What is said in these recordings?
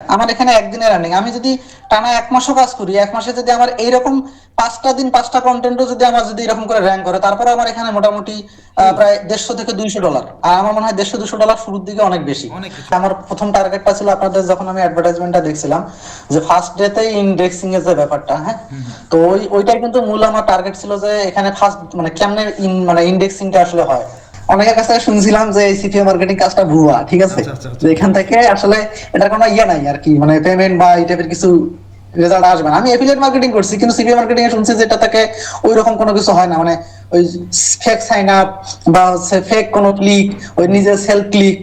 আমার এখানে একদিনের রানিং আমি যদি টানা এক মাসও কাজ করি এক মাসে যদি আমার এইরকম পাঁচটা দিন পাঁচটা কন্টেন্টও যদি আমার যদি এরকম করে র্যাঙ্ক করে তারপরে আমার এখানে মোটামুটি প্রায় দেড়শো থেকে দুইশো ডলার আর আমার মনে হয় দেড়শো দুশো ডলার শুরুর দিকে অনেক বেশি। আমার প্রথম টার্গেটটা ছিল আপনাদের যখন আমি অ্যাডভার্টাইজমেন্টটা দেখছিলাম যে ফার্স্ট ডেতে ইন্ডেক্সিং এর যে ব্যাপারটা হ্যাঁ? তো ওই ওইটাই কিন্তু মূল আমার টার্গেট ছিল যে এখানে ফার্স্ট মানে কেমনে মানে ইন্ডেক্সিংটা আসলে হয়। অনেকের কাছে শুনছিলাম যে সিপিএ মার্কেটিং কাজটা ভুয়া ঠিক আছে আচ্ছা, আচ্ছা, আচ্ছা। এখান থেকে আসলে এটার কোনো ইয়ে নাই আর কি মানে পেমেন্ট বা এই টাইপের কিছু রেজাল্ট আসবে না আমি এফিলিয়েট মার্কেটিং করছি কিন্তু সিপিএ মার্কেটিং এ শুনছি যে এটা থেকে ওই রকম কোনো কিছু হয় না মানে ওই ফেক সাইন আপ বা হচ্ছে ফেক কোনো ক্লিক ওই নিজের সেল ক্লিক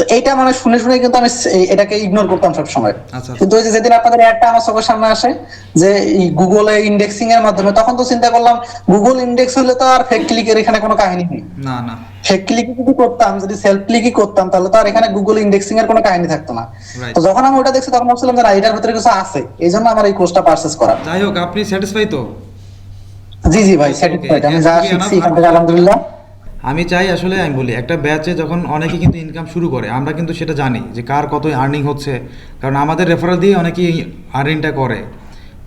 তো এইটা মানে শুনে শুনে কিন্তু আমি এটাকে ইগনোর করতাম সব সময় আচ্ছা। কিন্তু ওই যে যেদিন আপনাদের একটা আমার চোখের সামনে আসে যে এই গুগলে ইন্ডেক্সিং এর মাধ্যমে তখন তো চিন্তা করলাম গুগল ইন্ডেক্স হলে তো আর ফেক ক্লিকের এখানে কোনো কাহিনী নেই। না না। ফেক ক্লিকই যদি করতাম যদি সেলফ ক্লিকই করতাম তাহলে তো আর এখানে গুগল ইন্ডেক্সিং এর কোনো কাহিনী থাকতো না। তো যখন আমি ওটা দেখছি তখন ভাবছিলাম যে না এটার ভিতরে কিছু আছে। এই জন্য আমার এই কোর্সটা পারচেস করা। যাই হোক আপনি স্যাটিসফাই তো? জি জি ভাই স্যাটিসফাইড আমি যা শিখছি এখান থেকে আলহামদুলিল্লাহ। আমি চাই আসলে আমি বলি, একটা ব্যাচে যখন অনেকে কিন্তু ইনকাম শুরু করে, আমরা কিন্তু সেটা জানি যে কার কত আর্নিং হচ্ছে। কারণ আমাদের রেফারেল দিয়ে অনেকেই আর্নিংটা করে।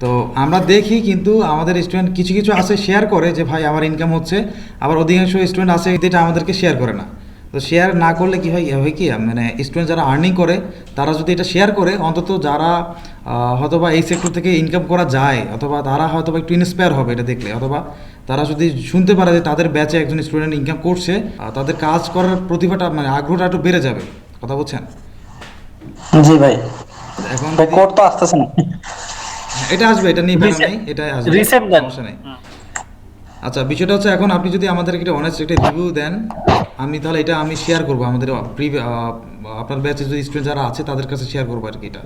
তো আমরা দেখি কিন্তু আমাদের স্টুডেন্ট কিছু কিছু আছে শেয়ার করে যে, ভাই, আমার ইনকাম হচ্ছে। আবার অধিকাংশ স্টুডেন্ট আছে যেটা আমাদেরকে শেয়ার করে না। তো শেয়ার না করলে কি হয় হয় কি? মানে স্টুডেন্ট যারা আর্নিং করে, তারা যদি এটা শেয়ার করে, অন্তত যারা হয়তোবা এই সেক্টর থেকে ইনকাম করা যায়, অথবা তারা হয়তোবা একটু ইন্সপায়ার হবে এটা দেখলে, অথবা তারা যদি শুনতে পারে যে তাদের ব্যাচে একজন স্টুডেন্ট ইনকাম করছে তাদের কাজ করার প্রতিভাটা মানে আগ্রহটা একটু বেড়ে যাবে কথা বলছেন? জি ভাই। এখন যদি- তো আসতেছে না। এটা আসবে এটা নিয়ে Reset- নেই এটা আসবে দেন। সমস্যা নেই। আচ্ছা বিষয়টা হচ্ছে এখন আপনি যদি আমাদের একটা অনেস্ট একটা রিভিউ দেন আমি তাহলে এটা আমি শেয়ার করব আমাদের আপনার ব্যাচে যদি স্টুডেন্ট যারা আছে তাদের কাছে শেয়ার করব আর কি এটা।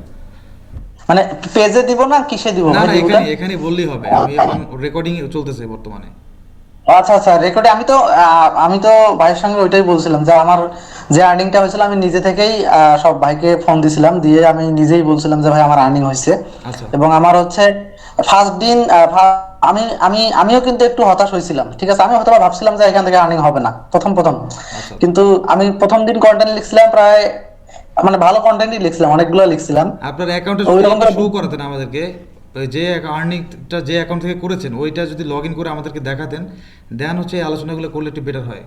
মানে পেজে দিব না কিসে দিব? না ভাই না রিভিউটা? এখানে এখানে বললেই হবে। আমি এখন রেকর্ডিং চলতেছে বর্তমানে। আচ্ছা আচ্ছা রেকর্ডে আমি তো আমি তো ভাইয়ের সঙ্গে ওইটাই বলছিলাম যে আমার যে আর্নিংটা হয়েছিল আমি নিজে থেকেই সব ভাইকে ফোন দিছিলাম। দিয়ে আমি নিজেই বলছিলাম যে ভাই আমার আর্নিং হয়েছে। আচ্ছা। এবং আমার হচ্ছে ফার্স্ট দিন আমি আমি আমিও কিন্তু একটু হতাশ হয়েছিলাম ঠিক আছে? আমি হয়তো ভাবছিলাম যে এখান থেকে আর্নিং হবে না প্রথম প্রথম। আচ্ছা। কিন্তু আমি প্রথম দিন কন্টেন্ট লিখছিলাম প্রায় মানে ভালো কন্টেন্টই লিখছিলাম অনেকগুলো লিখছিলাম। আপনার অ্যাকাউন্টে শো করাতেন আমাদেরকে। ওই যে আর্নিংটা যে অ্যাকাউন্ট থেকে করেছেন ওইটা যদি লগ ইন করে আমাদেরকে দেখাতেন দেন হচ্ছে এই আলোচনাগুলো করলে একটু বেটার হয়।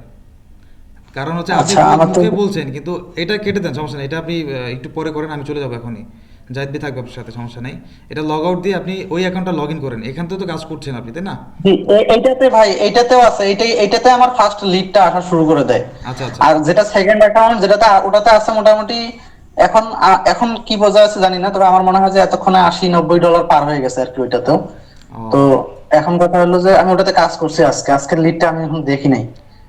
কারণ হচ্ছে আপনি আচ্ছা, মুখে বলছেন কিন্তু এটা কেটে দেন সমস্যা নেই। এটা আপনি একটু পরে করেন আমি চলে যাব এখনই। জাহিদ ভাই থাকবে আপনার সাথে সমস্যা নেই। এটা লগ আউট দিয়ে আপনি ওই অ্যাকাউন্টটা লগ ইন করেন। এখান থেকে তো কাজ করছেন আপনি তাই না? জি, এইটাতে ভাই এইটাতেও আছে। এইটাই এইটাতে আমার ফার্স্ট লিডটা আসা শুরু করে দেয়। আচ্ছা আচ্ছা। আর যেটা সেকেন্ড অ্যাকাউন্ট যেটাতে ওটাতে আছে মোটামুটি এখন এখন কি বোঝা আছে জানি না তবে আমার মনে হয় যে এতক্ষণে আশি নব্বই ডলার পার হয়ে গেছে আর কি ওইটাতেও। তো এখন কথা হলো যে আমি ওটাতে কাজ করছি আজকে। আজকের লিডটা আমি এখন দেখি নাই।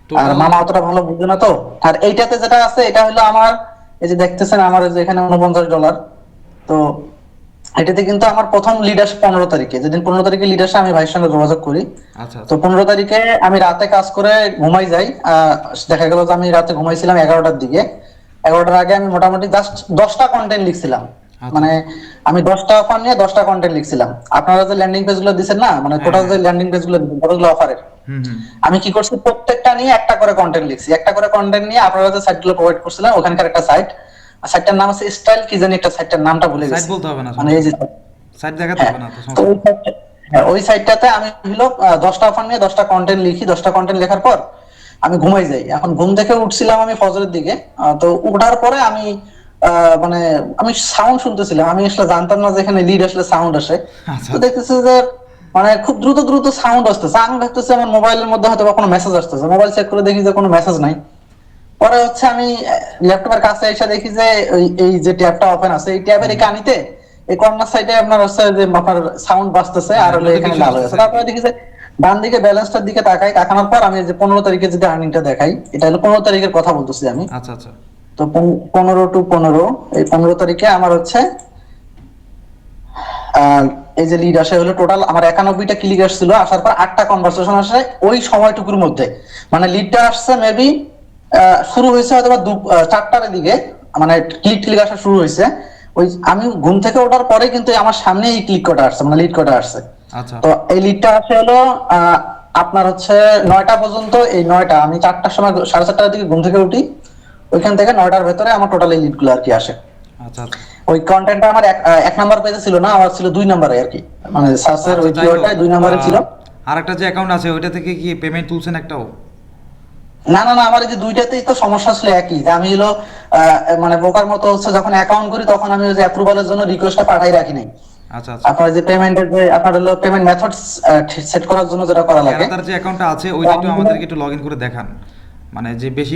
আর মামা অতটা ভালো বুঝে না তো। আর এইটাতে যেটা আছে এটা হলো আমার এই যে দেখতেছেন আমার এখানে উনপঞ্চাশ ডলার তো এটাতে কিন্তু আমার প্রথম লিড আসে পনেরো তারিখে। যেদিন পনেরো তারিখে লিড আসে আমি ভাইয়ের সঙ্গে যোগাযোগ করি। আচ্ছা তো আচ্ছা পনেরো তারিখে আমি রাতে কাজ করে ঘুমাই যাই। দেখা গেল যে আমি রাতে ঘুমাইছিলাম এগারোটার দিকে। এগারোটার আগে আমি মোটামুটি জাস্ট দশটা কন্টেন্ট লিখছিলাম। আচ্ছা। মানে আমি দশটা অফার নিয়ে দশটা কন্টেন্ট লিখছিলাম। আপনারা যে ল্যান্ডিং পেজগুলো দিচ্ছেন না মানে হ্যাঁ, টোটাল যে ল্যান্ডিং পেজগুলো দিচ্ছেন কতগুলো অফারের আমি কি করছি প্রত্যেকটা নিয়ে একটা করে কন্টেন্ট লিখছি। একটা করে কন্টেন্ট নিয়ে আপনারা যে সাইটগুলো প্রোভাইড করছিলেন ওখানকার একটা সাইট সাইটটার নাম আছে স্টাইল কি জানি একটা সাইটটার নামটা ভুলে সাইট গেছি। বলতে হবে না মানে এই যে সাইট দেখাতে হবে না তো ওই সাইটটা- হ্যাঁ, সাইটটাতে আমি হলো দশটা নিয়ে দশটা কন্টেন্ট লিখি দশটা কন্টেন্ট লেখার পর আমি ঘুমাই যাই। এখন ঘুম থেকে উঠছিলাম আমি ফজরের দিকে তো উঠার পরে আমি মানে আমি সাউন্ড শুনতেছিলাম। আমি আসলে জানতাম না যে এখানে লিড আসলে সাউন্ড আসে। আচ্ছা। তো দেখতেছি যে মানে খুব দ্রুত দ্রুত সাউন্ড আসতেছে। আমি দেখতেছি আমার মোবাইলের মধ্যে হয়তো কোনো মেসেজ আসতেছে। মোবাইল চেক করে দেখি যে কোনো মেসেজ নাই। পরে হচ্ছে আমি ল্যাপটপের কাছে এসে দেখি যে এই যে ট্যাবটা ওপেন আছে এই ট্যাবের কানিতে এই কর্নার সাইডে আপনার হচ্ছে যে আপনার সাউন্ড বাজতেছে আর হলো এখানে লাল হয়ে আছে। তারপরে দেখি যে ডান দিকে ব্যালেন্সটার দিকে তাকাই তাকানোর পর আমি যে পনেরো তারিখে যদি আর্নিংটা দেখাই এটা হলো পনেরো তারিখের কথা বলতেছি আমি। আচ্ছা আচ্ছা। তো পন- পনেরো টু পনেরো এই পনেরো তারিখে আমার হচ্ছে এই যে লিড আসে হলো টোটাল আমার একানব্বইটা ক্লিক আসছিল আসার পর আটটা কনভারসেশন আসে ওই সময়টুকুর মধ্যে। মানে লিডটা আসছে মেবি শুরু হয়েছে হয়তো বা চারটার দিকে। মানে ক্লিক ক্লিক আসা শুরু হয়েছে। ওই আমি ঘুম থেকে ওঠার পরে কিন্তু আমার সামনে এই ক্লিক কটা আসছে মানে লিড কটা আসছে। আচ্ছা। তো এই লিডটা আসে হলো আপনার হচ্ছে নয়টা পর্যন্ত এই নয়টা আমি চারটার সময় সাড়ে চারটার দিকে ঘুম থেকে উঠি। ওইখান থেকে নয়টার ভেতরে আমার টোটাল এই লিডগুলো আর কি আসে। আচ্ছা আচ্ছা। ওই কন্টেন্টটা আমার এক- নাম্বার পেজে ছিল না আমার ছিল দুই নাম্বারে আর কি। মানে সার্চের ওই দুই নাম্বারে ছিল আহ, আরেকটা যে অ্যাকাউন্ট আছে ওইটা থেকে কি পেমেন্ট তুলছেন একটাও? না না না আমার যে দুইটাতেই তো সমস্যা ছিল একই। যে আমি হলো মানে বোকার মতো হচ্ছে যখন অ্যাকাউন্ট করি তখন আমি ওই যে অ্যাপ্রুভালের জন্য রিকোয়েস্টটা পাঠাই রাখি নাই। আচ্ছা আচ্ছা। আপনার যে পেমেন্টের যে আপনার হলো পেমেন্ট মেথড সেট করার জন্য যেটা করা লাগে। তার যে অ্যাকাউন্টটা আছে ওইটা একটু আমাদেরকে একটু লগ ইন করে দেখান। মানে যে বেশি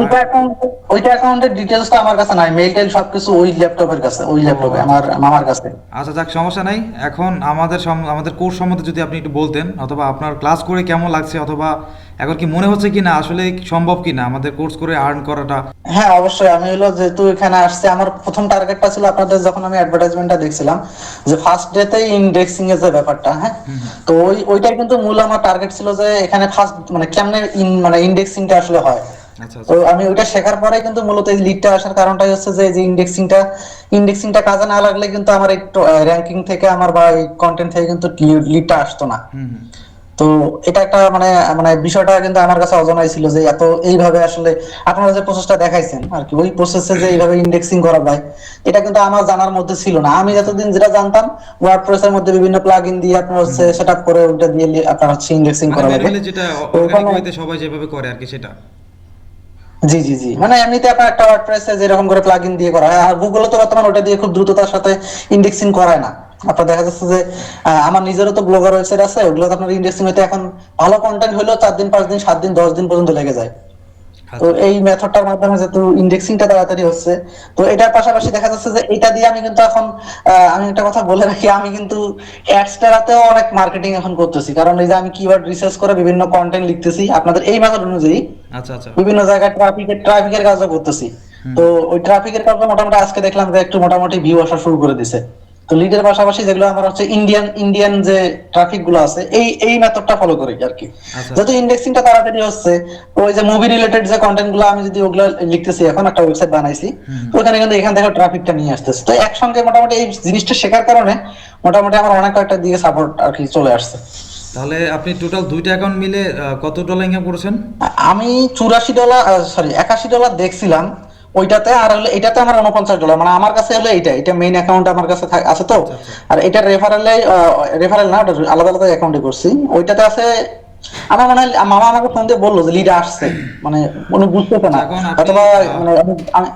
ওইটা অ্যাকাউন্ট ওইটা অ্যাকাউন্টের ডিটেইলসটা আমার কাছে নাই। মেইল টেল সবকিছু ওই ল্যাপটপের কাছে ওই ল্যাপটপে আমার মামার কাছে। আচ্ছা যাক সমস্যা নাই। এখন আমাদের আমাদের কোর্স সম্বন্ধে যদি আপনি একটু বলতেন অথবা আপনার ক্লাস করে কেমন লাগছে অথবা এখন কি মনে হচ্ছে কি না আসলে সম্ভব কি না আমাদের কোর্স করে আর্ন করাটা? হ্যাঁ অবশ্যই। আমি হলো যেহেতু এখানে আসছে আমার প্রথম টার্গেটটা ছিল আপনাদের যখন আমি অ্যাডভার্টাইজমেন্টটা দেখছিলাম যে ফার্স্ট ডেতেই ইন্ডেক্সিং এর যে ব্যাপারটা হ্যাঁ? তো ওই ওইটাই কিন্তু মূল আমার টার্গেট ছিল যে এখানে ফার্স্ট মানে কেমনে in- মানে ইন্ডেক্সিংটা আসলে হয়। আচ্ছা তো আচ্ছা আমি ওইটা শেখার পরে কিন্তু মূলত এই লিডটা আসার কারণটাই হচ্ছে যে যে ইন্ডেক্সিংটা ইন্ডেক্সিংটা কাজে না লাগলে কিন্তু আমার একটু র্যাঙ্কিং থেকে আমার বা এই কন্টেন্ট থেকে কিন্তু লিডটা আসতো না। হুম। তো এটা একটা মানে মানে বিষয়টা কিন্তু আমার কাছে অজানাই ছিল যে এত এইভাবে আসলে আপনারা যে প্রসেসটা দেখাইছেন আর কি ওই প্রসেসে যে এইভাবে ইন্ডেক্সিং করা যায় এটা কিন্তু আমার জানার মধ্যে ছিল না। আমি যতদিন যেটা জানতাম ওয়ার্ডপ্রেস এর মধ্যে বিভিন্ন প্লাগইন দিয়ে আপনার হচ্ছে সেটআপ করে ওটা দিয়ে আপনার হচ্ছে ইন্ডেক্সিং করা মানে যেটা সবাই যেভাবে করে আর কি সেটা। জি জি জি। মানে এমনিতে আপনার একটা ওয়ার্ড ওয়ার্ডপ্রেসে যেরকম করে প্লাগইন দিয়ে করা হয় আর গুগল তো বর্তমানে ওটা দিয়ে খুব দ্রুততার সাথে ইন্ডেক্সিং করায় না। আপনার দেখা যাচ্ছে যে আমার নিজেরও তো ব্লগার ওয়েবসাইট আছে ওগুলো আপনার ইন্ডেক্সিং হতে এখন ভালো কন্টেন্ট হলেও চার দিন পাঁচ দিন সাত দিন দশ দিন পর্যন্ত লেগে যায়। তো আচ্ছা। এই মেথডটার মাধ্যমে যেহেতু ইন্ডেক্সিংটা তাড়াতাড়ি হচ্ছে তো এটার পাশাপাশি দেখা যাচ্ছে যে এটা দিয়ে আমি কিন্তু এখন আমি একটা কথা বলে রাখি আমি কিন্তু অ্যাডস্টারাতেও অনেক মার্কেটিং এখন করতেছি। কারণ এই যে আমি কিওয়ার্ড রিসার্চ করে বিভিন্ন কন্টেন্ট লিখতেছি আপনাদের এই মেথড অনুযায়ী আচ্ছা আচ্ছা। বিভিন্ন জায়গায় ট্রাফিকের ট্রাফিকের কাজও করতেছি। তো ওই ট্রাফিকের কাজও মোটামুটি আজকে দেখলাম যে একটু মোটামুটি ভিউ আসা শুরু করে দিছে। তো লিডের পাশাপাশি যেগুলো আমার হচ্ছে ইন্ডিয়ান ইন্ডিয়ান যে ট্রাফিকগুলো আছে এই এই মেথডটা ফলো করি আর কি। আচ্ছা। যেহেতু ইন্ডেক্সিংটা তাড়াতাড়ি হচ্ছে ওই যে মুভি রিলেটেড যে কন্টেন্টগুলো আমি যদি ওগুলো লিখতেছি এখন একটা ওয়েবসাইট বানাইছি তো ওখানে কিন্তু এখান থেকে ট্রাফিকটা নিয়ে আসতেছে। তো একসঙ্গে মোটামুটি এই জিনিসটা শেখার কারণে মোটামুটি আমার অনেক কয়েকটা দিকে সাপোর্ট আর কি চলে আসছে। তাহলে আপনি টোটাল দুইটা অ্যাকাউন্ট মিলে কত ডলার ইনকাম করেছেন? আমি চুরাশি ডলার সরি একাশি ডলার দেখছিলাম ওইটাতে আর হলো এটাতে আমার উনপঞ্চাশ ডলার মানে আমার কাছে হলো এইটা এটা মেইন অ্যাকাউন্ট আমার কাছে আছে তো। আর এটা রেফারেলে রেফারেল না ওটা আলাদা আলাদা অ্যাকাউন্টে করছি। ওইটাতে আছে আমার মনে হয় মামা আমাকে ফোন দিয়ে বলল যে লিড আসছে। মানে উনি বুঝতেছে না। অথবা মানে আমি-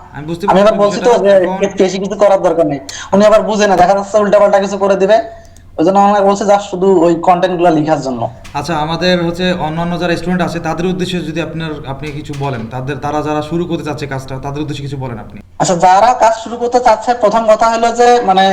আবার বলছি তো যে বেশি কিছু করার দরকার নেই। উনি আবার বুঝে না দেখা যাচ্ছে উল্টা পাল্টা কিছু করে দিবে। ওই জন্য আমাকে বলছে যা শুধু ওই লেখার জন্য। আচ্ছা আমাদের হচ্ছে অন্যান্য যারা স্টুডেন্ট আছে তাদের উদ্দেশ্যে যদি আপনার আপনি কিছু বলেন তাদের তারা যারা শুরু করতে চাচ্ছে কাজটা তাদের উদ্দেশ্যে কিছু বলেন আপনি। আচ্ছা যারা কাজ শুরু করতে চাচ্ছে প্রথম কথা হলো যে মানে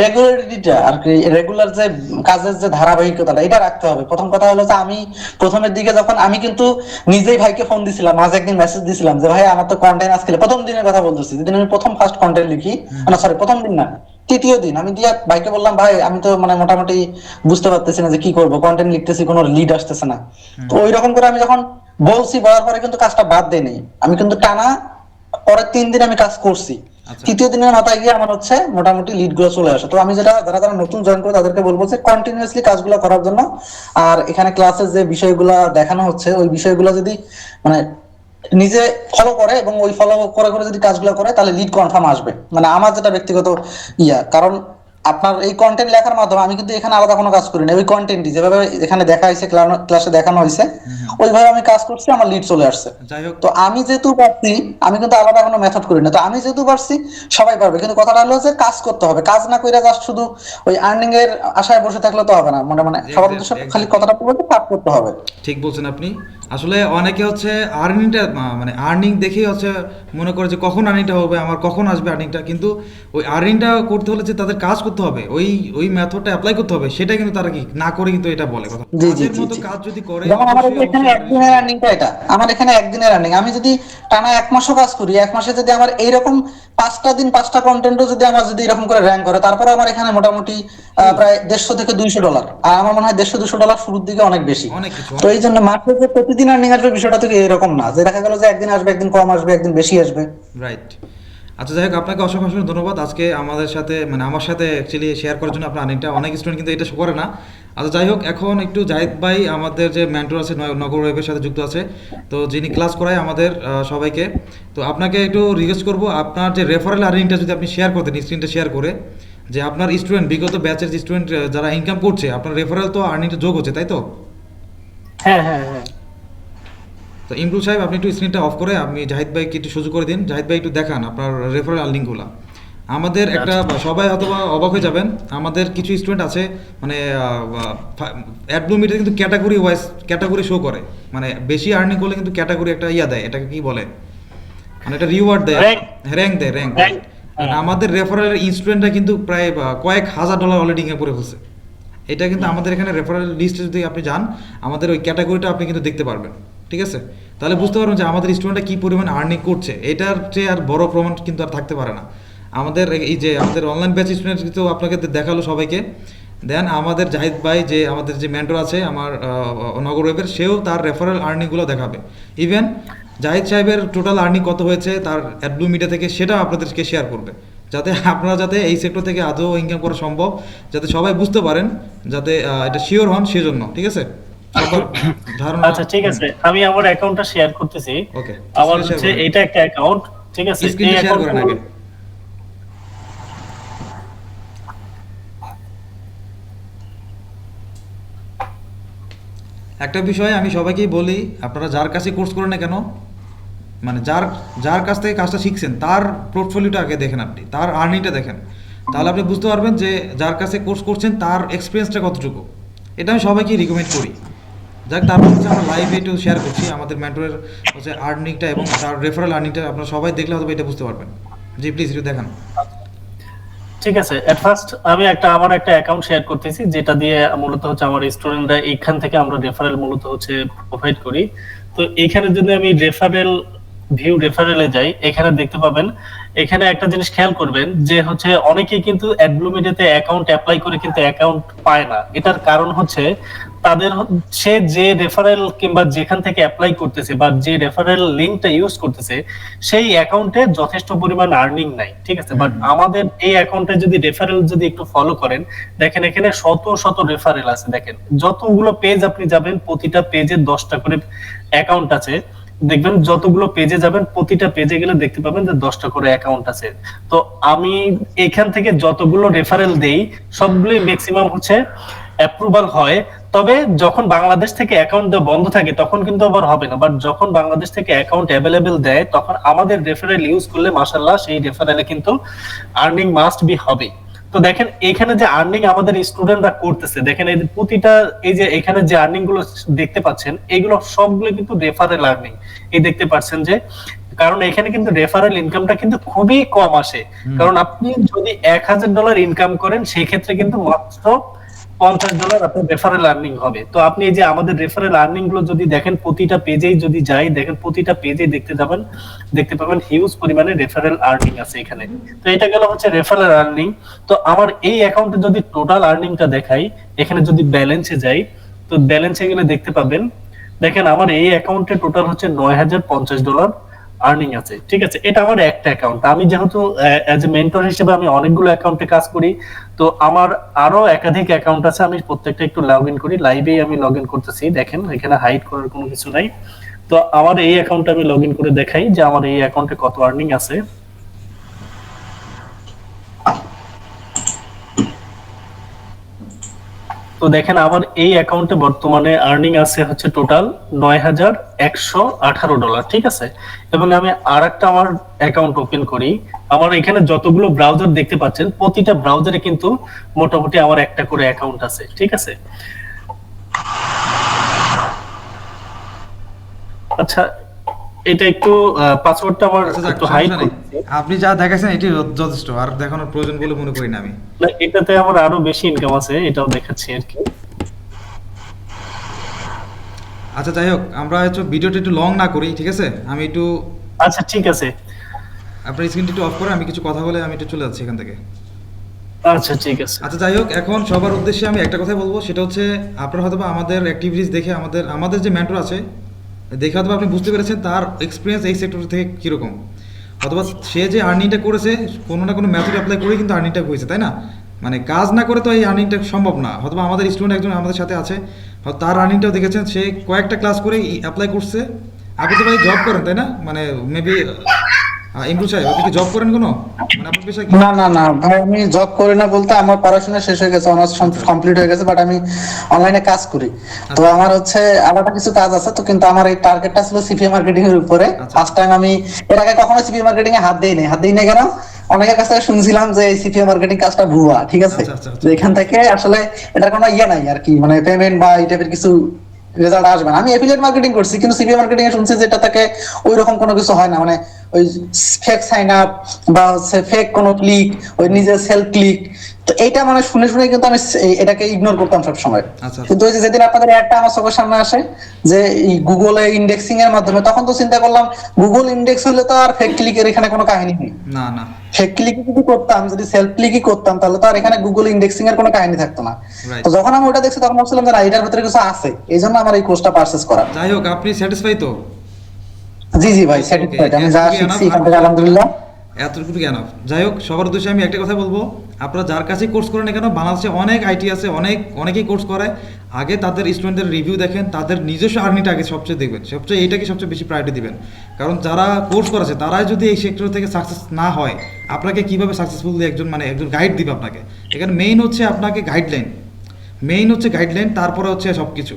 রেগুলারিটিটা আর কি রেগুলার যে কাজের যে ধারাবাহিকতাটা এটা রাখতে হবে। প্রথম কথা হলো যে আমি প্রথমের দিকে যখন আমি কিন্তু নিজেই ভাইকে ফোন দিছিলাম মাঝে একদিন মেসেজ দিছিলাম যে ভাই আমার তো কন্টেন্ট আজকে প্রথম দিনের কথা বলতেছি যেদিন আমি প্রথম ফার্স্ট কন্টেন্ট লিখি না সরি প্রথম দিন না তৃতীয় দিন। আমি দিয়া ভাইকে বললাম ভাই আমি তো মানে মোটামুটি বুঝতে পারতেছি না যে কি করব কন্টেন্ট লিখতেছি কোনো লিড আসতেছে না। তো ওই রকম করে আমি যখন বলছি বলার পরে কিন্তু কাজটা বাদ দেয়নি আমি কিন্তু টানা পরের তিন দিন আমি কাজ করছি। আচ্ছা। তৃতীয় দিনের মাথায় গিয়ে আমার হচ্ছে মোটামুটি লিডগুলো চলে আসে। তো আমি যেটা যারা যারা নতুন জয়েন করে তাদেরকে বলব যে কন্টিনিউয়াসলি কাজগুলো করার জন্য। আর এখানে ক্লাসের যে বিষয়গুলো দেখানো হচ্ছে ওই বিষয়গুলো যদি মানে নিজে ফলো করে এবং ওই ফলো করে করে যদি কাজগুলো করে, তাহলে লিড কনফার্ম আসবে। মানে আমার যেটা ব্যক্তিগত ইয়া, কারণ আপনার এই কন্টেন্ট লেখার মাধ্যমে আমি কিন্তু এখানে আলাদা কোনো কাজ করি না। ওই কন্টেন্টই যেভাবে এখানে দেখা হয়েছে ক্লাসে দেখানো হয়েছে ওইভাবে আমি কাজ করছি আমার লিড চলে আসছে। তো আমি যেহেতু পারছি আমি কিন্তু আলাদা কোনো মেথড করি না। তো আমি যেহেতু পারছি সবাই পারবে। কিন্তু কথাটা হলো যে কাজ করতে হবে। কাজ না করে জাস্ট শুধু ওই আর্নিং এর আশায় বসে থাকলে তো হবে না। মানে মানে সবার উদ্দেশ্য খালি কথাটা বলতে কাজ করতে হবে। ঠিক বলছেন আপনি। আসলে অনেকে হচ্ছে আর্নিংটা মানে আর্নিং দেখেই হচ্ছে মনে করে যে কখন আর্নিংটা হবে আমার কখন আসবে আর্নিংটা কিন্তু ওই আর্নিংটা করতে হলে যে তাদের কাজ করতে হবে ওই ওই মেথডটা অ্যাপ্লাই করতে হবে সেটা কিন্তু তারা কি না করে কিন্তু এটা বলে কথা। কাজের মতো কাজ যদি করে আমার এখানে একদিনের আর্নিংটা এটা। আমার এখানে একদিনের আর্নিং আমি যদি টানা এক মাসও কাজ করি এক মাসে যদি আমার এইরকম পাঁচটা দিন পাঁচটা কন্টেন্টও যদি আমার যদি এরকম করে র্যাঙ্ক করে তারপরে আমার এখানে মোটামুটি প্রায় দেড়শো থেকে দুইশো ডলার আর আমার মনে হয় দেড়শো দুশো ডলার শুরুর দিকে অনেক বেশি। তো এই জন্য মাসে যে প্রতিদিন আর্নিং আসবে বিষয়টা থেকে এরকম না। যে দেখা গেল যে একদিন আসবে একদিন কম আসবে একদিন বেশি আসবে। রাইট আচ্ছা যাই হোক, আপনাকে অসংখ্য অসংখ্য ধন্যবাদ। আজকে আমাদের সাথে মানে আমার সাথে অ্যাকচুয়ালি শেয়ার করার জন্য আপনার আর্নিংটা অনেক স্টুডেন্ট কিন্তু এটা করে না। আচ্ছা যাই হোক, এখন একটু জাহিদ ভাই আমাদের যে মেন্টর আছে নগর ওয়েবের সাথে যুক্ত আছে। তো যিনি ক্লাস করায় আমাদের সবাইকে। তো আপনাকে একটু রিকোয়েস্ট করব, আপনার যে রেফারেল আর্নিংটা যদি আপনি শেয়ার করতেন স্ক্রিনটা শেয়ার করে, যে আপনার স্টুডেন্ট বিগত ব্যাচের স্টুডেন্ট যারা ইনকাম করছে, আপনার রেফারেল তো আর্নিংটা যোগ হচ্ছে, তাই তো? হ্যাঁ হ্যাঁ হ্যাঁ। তো ইমরুল সাহেব আপনি একটু স্ক্রিনটা অফ করে আপনি জাহিদ ভাইকে একটু সুযোগ করে দিন। জাহিদ ভাই একটু দেখান আপনার রেফারেল আর্নিংগুলো আমাদের একটা সবাই অথবা অবাক হয়ে যাবেন। আমাদের কিছু স্টুডেন্ট আছে মানে অ্যাডব্লুমিটার কিন্তু ক্যাটাগরি ওয়াইজ ক্যাটাগরি শো করে। মানে বেশি আর্নিং করলে কিন্তু ক্যাটাগরি একটা ইয়া দেয় এটাকে কি বলে? মানে একটা রিওয়ার্ড দেয়। র্যাঙ্ক দেয় র্যাঙ্ক হ্যাঁ। আমাদের রেফারেল স্টুডেন্টরা কিন্তু প্রায় কয়েক হাজার ডলার অলরেডি ইনকাম করে ফেলছে এটা কিন্তু আমাদের এখানে রেফারেল লিস্টে যদি আপনি যান আমাদের ওই ক্যাটাগরিটা আপনি কিন্তু দেখতে পারবেন। ঠিক আছে? তাহলে বুঝতে পারবেন যে আমাদের স্টুডেন্টরা কী পরিমাণ আর্নিং করছে। এটার চেয়ে আর বড় প্রমাণ কিন্তু আর থাকতে পারে না। আমাদের এই যে আমাদের অনলাইন ব্যাচ স্টুডেন্ট কিন্তু আপনাকে দেখাল সবাইকে। দেন আমাদের জাহিদ ভাই যে আমাদের যে মেন্টর আছে, আমার নগর ওয়েবের, সেও তার রেফারেল আর্নিংগুলো দেখাবে। ইভেন জাহিদ সাহেবের টোটাল আর্নিং কত হয়েছে, তার অ্যাডব্লু মিডিয়া থেকে সেটা আপনাদেরকে শেয়ার করবে। যাতে আপনারা যাতে এই সেক্টর থেকে আদৌ ইনকাম করা সম্ভব, যাতে সবাই বুঝতে পারেন, যাতে এটা শিওর হন সেজন্য, ঠিক আছে? আচ্ছা ঠিক আছে। আমি আমার অ্যাকাউন্টটা শেয়ার করতেছি। ওকে আমার হচ্ছে এটা একটা অ্যাকাউন্ট ঠিক আছে? এই account- একটা বিষয় আমি সবাইকেই বলি আপনারা যার কাছে কোর্স করেন না কেন মানে যার যার কাছ থেকে কাজটা শিখছেন তার পোর্টফোলিওটা আগে দেখেন আপনি তার আর্নিংটা দেখেন। তাহলে আপনি বুঝতে পারবেন যে যার কাছে কোর্স করছেন তার এক্সপিরিয়েন্সটা কতটুকু। এটা আমি সবাইকে রিকমেন্ড করি। যাক, তারপর হচ্ছে আমরা লাইভে একটু শেয়ার করছি। আমাদের মেন্টরের হচ্ছে আর্নিংটা এবং তার রেফারেল আর্নিংটা আপনারা সবাই দেখলে হয়তো এটা বুঝতে পারবেন। জি প্লিজ একটু দেখান। ঠিক আছে এট ফার্স্ট আমি একটা, আমার একটা অ্যাকাউন্ট শেয়ার করতেছি, যেটা দিয়ে মূলত হচ্ছে আমার স্টুডেন্টরা এইখান থেকে আমরা রেফারেল মূলত হচ্ছে প্রোভাইড করি। তো এখানে যদি আমি রেফারেল ভিউ রেফারেলে যাই, এখানে দেখতে পাবেন এখানে একটা জিনিস খেয়াল করবেন যে হচ্ছে অনেকেই কিন্তু অ্যাডব্লুমিডিয়াতে অ্যাকাউন্ট অ্যাপ্লাই করে কিন্তু অ্যাকাউন্ট পায় না। এটার কারণ হচ্ছে তাদের সে যে রেফারেল কিংবা যেখান থেকে অ্যাপ্লাই করতেছে বা যে রেফারেল লিঙ্কটা ইউজ করতেছে সেই অ্যাকাউন্টে যথেষ্ট পরিমাণ আর্নিং নাই ঠিক আছে? বাট আমাদের এই অ্যাকাউন্টে যদি রেফারেল যদি একটু ফলো করেন দেখেন এখানে শত শত রেফারেল আছে দেখেন। যতগুলো পেজ আপনি যাবেন প্রতিটা পেজে দশটা করে অ্যাকাউন্ট আছে। দেখবেন যতগুলো পেজে যাবেন, প্রতিটা পেজে গেলে দেখতে পাবেন যে দশটা করে অ্যাকাউন্ট আছে। তো আমি এখান থেকে যতগুলো রেফারেল দেই, সবগুলোই ম্যাক্সিমাম হচ্ছে অ্যাপ্রুভাল হয়। তবে যখন বাংলাদেশ থেকে অ্যাকাউন্ট দেওয়া বন্ধ থাকে, তখন কিন্তু আবার হবে না। বাট যখন বাংলাদেশ থেকে অ্যাকাউন্ট অ্যাভেলেবেল দেয়, তখন আমাদের রেফারেল ইউজ করলে মাসাল্লাহ সেই রেফারেলে কিন্তু আর্নিং মাস্ট বি হবে। তো দেখেন এখানে যে আর্নিং আমাদের স্টুডেন্টরা করতেছে দেখেন এই প্রতিটা এই যে এখানে যে আর্নিংগুলো দেখতে পাচ্ছেন এগুলো সবগুলো কিন্তু রেফারেল আর্নিং এই দেখতে পাচ্ছেন যে কারণ এখানে কিন্তু রেফারেল ইনকামটা কিন্তু খুবই কম আসে। কারণ আপনি যদি এক হাজার ডলার ইনকাম করেন সেক্ষেত্রে কিন্তু মাত্র পঞ্চাশ ডলার আপনার রেফারেল আর্নিং হবে। তো আপনি এই যে আমাদের রেফারেল আর্নিংগুলো যদি দেখেন, প্রতিটা পেজেই যদি যাই, দেখেন প্রতিটা পেজে দেখতে যাবেন, দেখতে পাবেন হিউজ পরিমাণে রেফারেল আর্নিং আছে এখানে। তো এটা গেল হচ্ছে রেফারেল আর্নিং তো আমার এই অ্যাকাউন্টে যদি টোটাল আর্নিংটা দেখাই, এখানে যদি ব্যালেন্সে যাই, তো ব্যালেন্সে গেলে দেখতে পাবেন, দেখেন আমার এই অ্যাকাউন্টে টোটাল হচ্ছে নয় হাজার পঞ্চাশ ডলার আর্নিং আছে। ঠিক আছে? এটা আমার একটা অ্যাকাউন্ট আমি যেহেতু অ্যাজ এ মেন্টর হিসেবে আমি অনেকগুলো অ্যাকাউন্টে কাজ করি, তো আমার আরও একাধিক অ্যাকাউন্ট আছে, আমি প্রত্যেকটা একটু লগ ইন করি লাইভেই আমি লগ ইন করতেছি, দেখেন, এখানে হাইড করার কোনো কিছু নাই। তো আমার এই অ্যাকাউন্টটা আমি লগ ইন করে দেখাই যে আমার এই অ্যাকাউন্টে কত আর্নিং আছে। তো দেখেন আমার এই অ্যাকাউন্টে বর্তমানে আর্নিং আছে হচ্ছে টোটাল নয় হাজার একশো আঠারো ডলার ঠিক আছে? এবং আমি আর একটা আমার অ্যাকাউন্ট ওপেন করি। আমার এখানে যতগুলো ব্রাউজার দেখতে পাচ্ছেন, প্রতিটা ব্রাউজারে কিন্তু মোটামুটি আমার একটা করে অ্যাকাউন্ট আছে, ঠিক আছে? আচ্ছা এটা একটু পাসওয়ার্ডটা আমার আচ্ছা একটু হাইড আপনি যা এটি যথেষ্ট আর দেখানোর প্রয়োজন বলে মনে করি না আমি। না এটাতে আমার আরও বেশি ইনকাম আছে এটাও দেখাচ্ছি আর কি। আচ্ছা যাই হোক আমরা ভিডিওটা একটু লং না করি ঠিক আছে? আমি একটু আচ্ছা ঠিক আছে। আপনার স্ক্রিনটা একটু অফ করে আমি কিছু কথা বলে আমি একটু চলে যাচ্ছি এখান থেকে। আচ্ছা ঠিক আছে। আচ্ছা যাই হোক এখন সবার উদ্দেশ্যে আমি একটা কথাই বলব সেটা হচ্ছে আপনারা হয়তো আমাদের অ্যাক্টিভিটিস দেখে আমাদের আমাদের যে মেন্টর আছে দেখে অথবা আপনি বুঝতে পেরেছেন তার এক্সপিরিয়েন্স এই সেক্টর থেকে কীরকম। অথবা সে যে আর্নিংটা করেছে, কোনো না কোনো ম্যাথড অ্যাপ্লাই করে কিন্তু আর্নিংটা হয়েছে, তাই না? মানে কাজ না করে তো এই আর্নিংটা সম্ভব না। অথবা আমাদের স্টুডেন্ট একজন আমাদের সাথে আছে তার আর্নিংটাও দেখেছেন, সে কয়েকটা ক্লাস করে অ্যাপ্লাই করছে। আপনি তো ভাই জব করেন, তাই না? মানে মেবি ইমরু সাহেব আপনি কি জব করেন কোনো? মানে আপনার পেশা কি? না না না ভাই আমি জব করি না বলতে আমার পড়াশোনা শেষ হয়ে গেছে অনার্স কমপ্লিট হয়ে গেছে বাট আমি অনলাইনে কাজ করি। তো আমার হচ্ছে আলাদা কিছু কাজ আছে তো কিন্তু আমার এই টার্গেটটা ছিল সিপিএ মার্কেটিং এর উপরে। আচ্ছা। ফার্স্ট টাইম আমি এর আগে কখনো সিপিএ মার্কেটিং এ হাত দেই হাত দেই কেন? অনেকের কাছ শুনছিলাম যে সিপিএ মার্কেটিং কাজটা ভুয়া ঠিক আছে? আচ্ছা, আচ্ছা, আচ্ছা। এখান থেকে আসলে এটার কোনো ইয়ে নাই আর কি মানে পেমেন্ট বা এই টাইপের কিছু রেজাল্ট আসবে না। আমি এফিলিয়েট মার্কেটিং করছি কিন্তু সিপিএ মার্কেটিং এ শুনছি যে এটা থেকে ওই রকম কোনো কিছু হয় না মানে ওই ফেক সাইন আপ বা হচ্ছে ফেক কোনো ক্লিক ওই নিজের সেলফ ক্লিক তো এইটা মানে শুনে শুনে কিন্তু আমি এটাকে ইগনোর করতাম সব সময় আচ্ছা। কিন্তু ওই যে যেদিন আপনাদের অ্যাডটা আমার চোখের সামনে আসে যে গুগলে ইন্ডেক্সিং এর মাধ্যমে তখন তো চিন্তা করলাম গুগল ইন্ডেক্স হলে তো আর ফেক ক্লিকের এখানে কোনো কাহিনী নেই। না না। ফেক ক্লিক যদি করতাম যদি সেলফ ক্লিকই করতাম তাহলে তো আর এখানে গুগল ইন্ডেক্সিং এর কোনো কাহিনী থাকতো না। তো যখন আমি ওটা দেখছি তখন ভাবছিলাম যে না এটার ভিতরে কিছু আছে। এই জন্য আমার এই কোর্সটা পারচেস করা। যাই হোক আপনি স্যাটিসফাই তো? জি জি ভাই স্যাটিসফাইড আমি যা শিখছি এখান থেকে আলহামদুলিল্লাহ। এতটুকু জ্ঞান যাই হোক সবার উদ্দেশ্যে আমি একটা কথা বলব। আপনারা যার কাছেই কোর্স করেন কেন বাংলাদেশে অনেক আইটি আছে অনেক অনেকেই কোর্স করায় আগে তাদের স্টুডেন্টদের রিভিউ দেখেন তাদের নিজস্ব আর্নিটা আগে সবচেয়ে দেখবেন। সবচেয়ে এইটাকে সবচেয়ে বেশি প্রায়োরিটি দিবেন? কারণ যারা কোর্স করেছে তারাই যদি এই সেক্টর থেকে সাকসেস না হয় আপনাকে কীভাবে সাকসেসফুল একজন মানে একজন গাইড দিবে আপনাকে? এখানে মেইন হচ্ছে আপনাকে গাইডলাইন মেইন হচ্ছে গাইডলাইন তারপরে হচ্ছে সব কিছু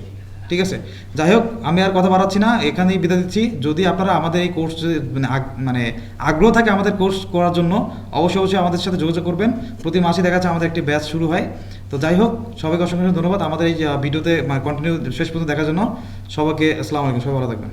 ঠিক আছে? যাই হোক আমি আর কথা বাড়াচ্ছি না, এখানেই বিদায় দিচ্ছি। যদি আপনারা আমাদের এই কোর্স মানে মানে আগ্রহ থাকে আমাদের কোর্স করার জন্য, অবশ্যই অবশ্যই আমাদের সাথে যোগাযোগ করবেন। প্রতি মাসে দেখা যাচ্ছে আমাদের একটি ব্যাচ শুরু হয়। তো যাই হোক সবাইকে অসংখ্য ধন্যবাদ। আমাদের এই ভিডিওতে কন্টিনিউ শেষ পর্যন্ত দেখার জন্য। সবাইকে আসসালামু আলাইকুম। সবাই ভালো থাকবেন।